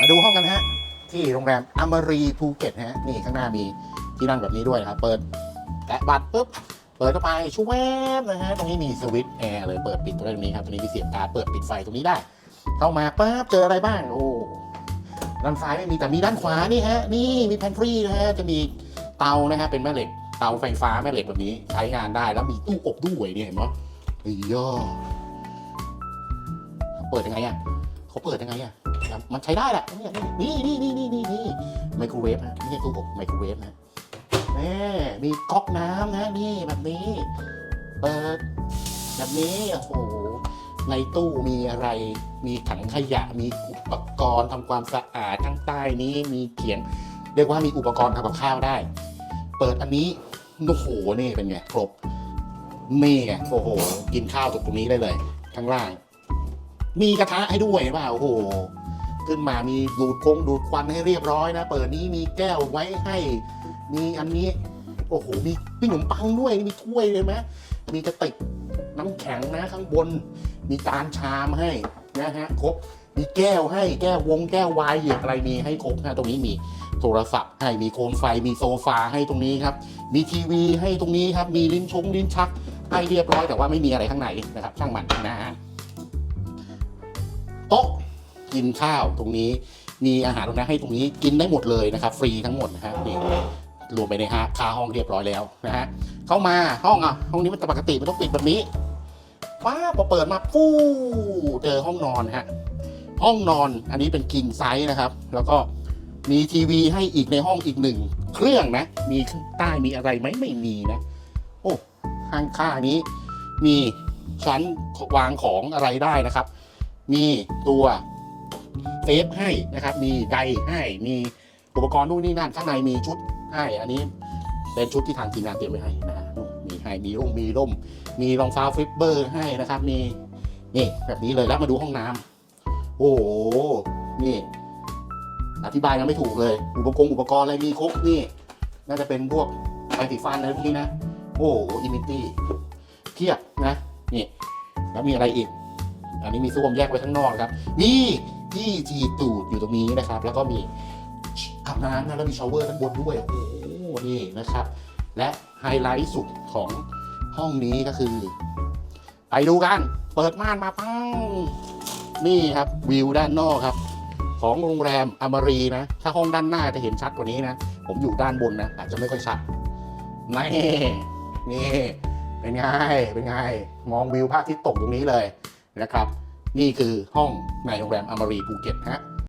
มาดูห้องกันฮะ ที่โรงแรมอมรีภูเก็ตฮะ นี่ข้างหน้ามีที่นั่งแบบนี้ด้วยนะครับ เปิดแตะบัตรปุ๊บ เปิดเข้าไปชูแวบนะฮะ ตรงนี้มีสวิตช์แอร์เลย เปิดปิดตรงนี้ครับ ตรงนี้มีเสียบการ์ดเปิดปิดไฟตรงนี้ได้ เข้ามาปั๊บเจออะไรบ้าง โอ้ ด้านซ้ายไม่มีแต่มีด้านขวานี่ฮะ นี่มีแพนทรีนะฮะ จะมีเตานะฮะ เป็นแม่เหล็ก เตาไฟฟ้าแม่เหล็กแบบนี้ใช้งานได้ แล้วมีตู้อบด้วยเนี่ยเห็นไหมเฮ้ยย่อเปิดยังไงอะเขาเปิดยังไงอะ มันใช้ได้แหละเนี่ยนี่นี่นี่นี่นี่นี่ไมโครเวฟฮะไม่ใช่ตู้อบไมโครเวฟนะแม่มีก๊อกน้ำนะนี่แบบนี้ เปิดแบบนี้โอ้โหในตู้มีอะไร มีถังขยะ มีอุปกรณ์ทำความสะอาดข้างใต้นี้ มีเขียง เรียกว่ามีอุปกรณ์ทำกับข้าวได้ เปิดอันนี้ โอ้โห นี่เป็นไง ครบ นี่ไง โอ้โห กินข้าวจากตรงนี้ได้เลย ข้างล่าง มีกระทะให้ด้วยเปล่าโอ้โห ขึ้นมามีดูดคงดูดควันให้เรียบร้อยนะ เปิดนี้มีแก้วไว้ให้ มีอันนี้โอ้โหมีขนมปังด้วยมีถ้วยเลยไหมมีกระติกน้ำแข็งนะข้างบน มีจานชามให้นะฮะครบมีแก้วให้แก้ววงแก้ววายเหยียบอะไรมีให้ครบนะตรงนี้มีโทรศัพท์ให้มีโคมไฟมีโซฟาให้ตรงนี้ครับ มีทีวีให้ตรงนี้ครับ มีลิ้นชงลิ้นชักให้เรียบร้อยแต่ว่าไม่มีอะไรข้างในนะครับ ช่างมันนะฮะโต๊ะ กินข้าวตรงนี้ มีอาหารตรงนั้นให้ตรงนี้กินได้หมดเลยนะครับ ฟรีทั้งหมดนะฮะนี่รวมไปในฮะค่าห้องเรียบร้อยแล้วนะฮะเข้ามาห้องอะห้องนี้มันปกติมันต้องปิดแบบนี้ป้าพอเปิดมาฟู้เจอห้องนอนฮะห้องนอนอันนี้เป็นกิงไซส์นะครับ แล้วก็มีทีวีให้อีกในห้องอีกหนึ่งเครื่องนะ มีข้างใต้มีอะไรไหมไม่มีนะ โอ้ข้างข้างนี้ มีชั้นวางของอะไรได้นะครับ มีตัว เซฟให้นะครับ มีไดให้มีอุปกรณ์นู่นนี่นั่นข้างในมีชุดให้ อันนี้เป็นชุดที่ทางทีมงานเตรียมไว้ให้นะฮะมีให้มีร่มมีร่ม มีรองเท้าฟลิปเบอร์ให้นะครับ มีนี่แบบนี้เลยแล้วมาดูห้องน้ำโอ้โหนี่ อธิบายยังไม่ถูกเลย อุปกรณ์อุปกรณ์อะไรมีครบนี่ น่าจะเป็นพวกไฟสีฟันอะไรพวกนี้นะโอ้โหอิมิตี้เพียบนะนี่แล้วมีอะไรอีก อันนี้มีส้วมแยกไว้ข้างนอกครับนี่ ที่จีตูดอยู่ตรงนี้นะครับ แล้วก็มีอาบน้ำนะแล้วมีชาวเวอร์ด้านบนด้วยโอ้โหนี่นะครับ และไฮไลท์สุดของห้องนี้ก็คือ ไปดูกัน เปิดม่านมาปังนี่ครับวิวด้านนอกครับ ของโรงแรมอมรีนะ ถ้าห้องด้านหน้าจะเห็นชัดกว่านี้นะ ผมอยู่ด้านบนนะ อาจจะไม่ค่อยชัดนี่นี่เป็นไงเป็นไงมองวิวพระอาทิตย์ตกตรงนี้เลยนะครับ นี่คือห้องในโรงแรมอมรีภูเก็ตฮะ